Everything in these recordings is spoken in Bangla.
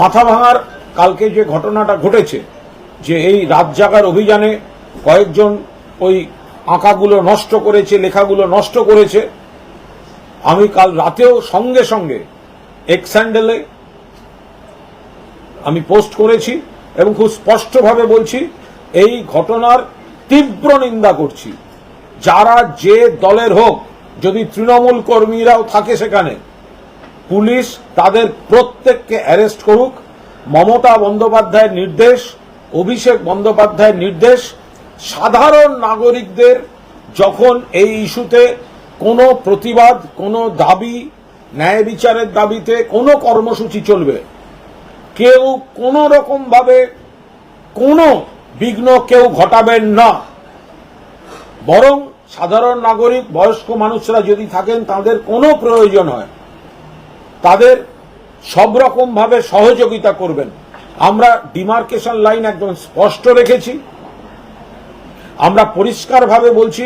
মাথা ভাঙার কালকে যে ঘটনাটা ঘটেছে, যে এই রাত জাগার অভিযানে কয়েকজন ওই আঁকাগুলো নষ্ট করেছে, লেখাগুলো নষ্ট করেছে, আমি কাল রাতেও সঙ্গে সঙ্গে এক্স স্যান্ডেলে আমি পোস্ট করেছি এবং খুব স্পষ্টভাবে বলছি, এই ঘটনার তীব্র নিন্দা করছি। যারা যে দলের হোক, যদি তৃণমূল কর্মীরাও থাকে সেখানে পুলিশ তাদের প্রত্যেককে অ্যারেস্ট করুক। মমতা বন্দ্যোপাধ্যায়ের নির্দেশ, অভিষেক বন্দ্যোপাধ্যায়ের নির্দেশ। সাধারণ নাগরিকদের যখন এই ইস্যুতে কোনো প্রতিবাদ, কোনো দাবি, ন্যায় বিচারের দাবিতে কোনো কর্মসূচি চলবে, কেউ কোনো রকম ভাবে কোনো বিঘ্ন কেউ ঘটাবেন না। বরং সাধারণ নাগরিক, বয়স্ক মানুষরা যদি থাকেন, তাদের কোনো প্রয়োজন হয়। তাদের সব রকম ভাবে সহযোগিতা করবেন। আমরা ডিমার্কেশন লাইন একদম স্পষ্ট রেখেছি। আমরা পরিষ্কারভাবে বলছি,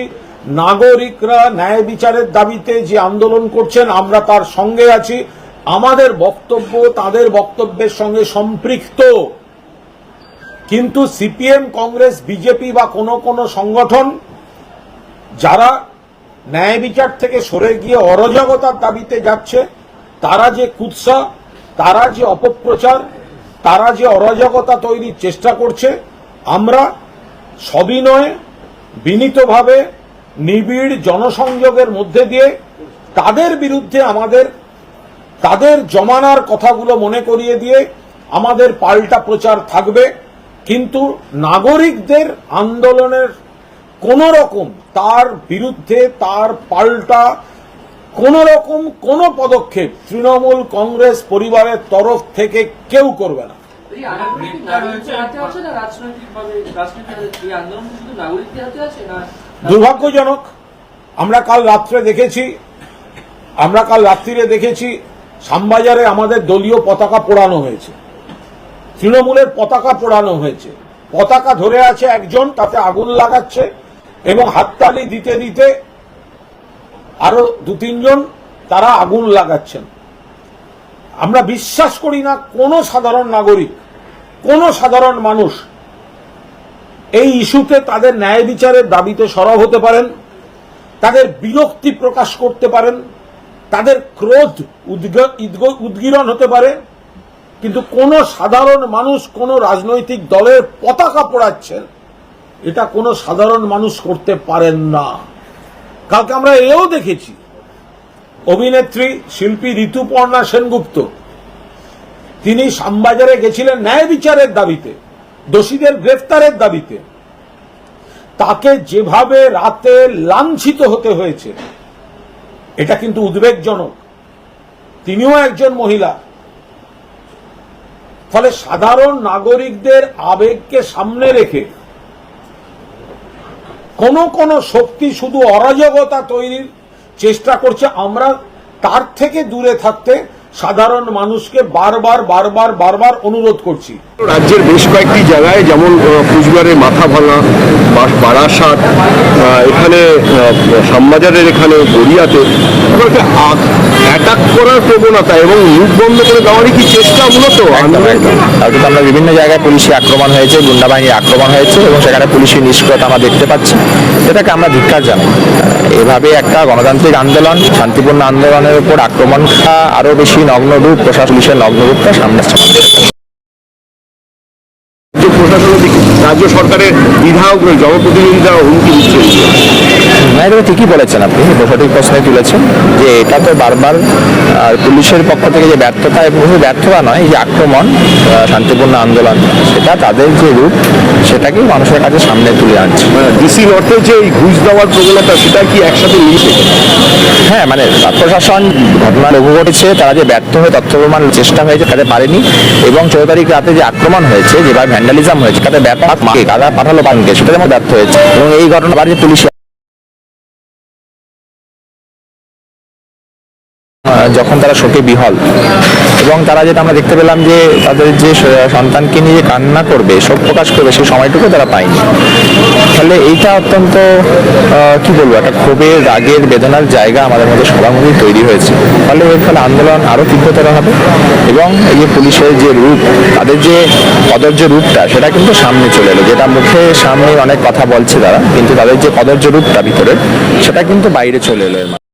নাগরিকরা ন্যায় বিচারের দাবিতে যে আন্দোলন করছেন, আমরা তার সঙ্গে আছি। আমাদের বক্তব্য তাদের বক্তব্যের সঙ্গে সম্পৃক্ত। কিন্তু সিপিএম, কংগ্রেস, বিজেপি বা কোনো কোনো সংগঠন যারা ন্যায় বিচার থেকে সরে গিয়ে অরাজকতার দাবিতে যাচ্ছে তারা যে কুৎসা, তারা যে অপপ্রচার, তারা যে অরাজকতা তৈরির চেষ্টা করছে, আমরা সবিনয়ে, বিনীতভাবে, নিবিড় জনসংযোগের মধ্যে দিয়ে তাদের বিরুদ্ধে আমাদের, তাদের জমানার কথাগুলো মনে করিয়ে দিয়ে আমাদের পাল্টা প্রচার থাকবে। কিন্তু নাগরিকদের আন্দোলনের কোন রকম তার বিরুদ্ধে তার পাল্টা কোন রকম কোন পদক্ষেপ তৃণমূল কংগ্রেস পরিবারের তরফ থেকে কেউ করবে না। দুর্ভাগ্যজনক আমরা কাল রাত্রে দেখেছি আমরা কাল রাত্রিরে দেখেছি শ্যামবাজারে আমাদের দলীয় পতাকা পোড়ানো হয়েছে। তৃণমূলের পতাকা পোড়ানো হয়েছে। পতাকা ধরে আছে একজন তাতে আগুন লাগাচ্ছে এবং হাততালি দিতে দিতে আরও দু তিনজন তারা আগুন লাগাচ্ছেন। আমরা বিশ্বাস করি না কোনো সাধারণ নাগরিক, কোনো সাধারণ মানুষ এই ইস্যুতে তাদের ন্যায় বিচারের দাবিতে সরব হতে পারেন, তাদের বিরক্তি প্রকাশ করতে পারেন, তাদের ক্রোধ উদ্গ- উদ্গ- উদ্গীরণ হতে পারে, কিন্তু কোন সাধারণ মানুষ, কোন রাজনৈতিক দলের পতাকা পড়াচ্ছেন, এটা কোনো সাধারণ মানুষ করতে পারেন না। কালকে আমরা এও দেখেছি। অভিনেত্রী শিল্পী ঋতুপর্ণা সেনগুপ্ত। তিনি শ্যামবাজারে গেছিলেন ন্যায় বিচারের দাবিতে, দোষীদের গ্রেফতারের দাবিতে। তাকে যেভাবে রাতে লাঞ্ছিত হতে হয়েছে, এটা কিন্তু উদ্বেগজনক। তিনিও একজন মহিলা। ফলে সাধারণ নাগরিকদের আবেগকে সামনে রেখে কোন কোন শক্তি শুধু অরাজকতা তৈরির চেষ্টা করছে। আমরা তার থেকে দূরে থাকতে সাধারণ মানুষকে বারবার বারবার বারবার অনুরোধ করছি। রাজ্যের বেশ কয়েকটি জায়গায় যেমন কুচবিহারের মাথা ভাঙা বারাসাত এখানে আহ, শ্যামবাজারের এখানে গড়িয়াতে। অ্যাটাক করার প্রবণতা এবং মুখ বন্ধ করে দেওয়ারই কি চেষ্টা মূলত? কিন্তু আমরা বিভিন্ন জায়গায় পুলিশি আক্রমণ হয়েছে গুন্ডা বাহিনীর আক্রমণ হয়েছে এবং সেখানে পুলিশি নিষ্ক্রিয়তা আমরা দেখতে পাচ্ছি। এটাকে আমরা ধিক্কার জানাই। এভাবে একটা গণতান্ত্রিক আন্দোলন শান্তিপূর্ণ আন্দোলনের উপর আক্রমণটা আরও বেশি নগ্ন রূপ প্রশাসন পুলিশের নগ্ন রূপটা সামনে আসছে। প্রশাসনের দিকে, রাজ্য সরকারের বিধায়ক জনপ্রতিনিধিরা হুমকি দিচ্ছে। না ঠিকই বলেছেন আপনি, সঠিক প্রশ্নে তুলেছেন যে এটা তো বারবার পুলিশের পক্ষ থেকে যে ব্যর্থতা এবং ব্যর্থতা নয় যে আক্রমণ শান্তিপূর্ণ আন্দোলন, সেটা তাদের যে রূপ সেটাকেই মানুষের কাছে সামনে তুলে আনছে। ডিসি নর্থে যে এই ঘুষ দেওয়ার প্রবণতা সেটা কি একসাথে মিশে হ্যাঁ মানে প্রশাসন ঘটনা লঘু ঘটেছে তারা যে ব্যর্থ হয়ে তথ্য প্রমাণ চেষ্টা হয়েছে তাতে পারেনি এবং চৌদ্দ তারিখ রাতে যে আক্রমণ হয়েছে যেভাবে ভ্যান্ডালিজম হয়েছে তাতে ব্যাপার কাদা পাঠালো বানকে সেটা যেমন ব্যর্থ হয়েছে। এবং এই ঘটনা বাড়িতে পুলিশ যখন তারা শোকে বিহল। এবং তারা যেটা আমরা দেখতে পেলাম যে, তাদের যে সন্তানকে নিয়ে কান্না করবে, শোক প্রকাশ করবে, সেই সময়টুকু তারা পায়নি। ফলে এইটা অত্যন্ত কি বলব, একটা ক্ষোভের, রাগের, বেদনার জায়গা আমাদের মধ্যে সবার মধ্যেই তৈরি হয়েছে। ফলে এর ফলে আন্দোলন আরও তীব্রতর হবে এবং এই যে পুলিশের যে রূপ, তাদের যে কদর্য রূপটা, সেটা কিন্তু সামনে চলে এলো। যেটা মুখে সামনে অনেক কথা বলছে তারা, কিন্তু তাদের যে কদর্য রূপটা ভিতরে, সেটা কিন্তু বাইরে চলে এলো।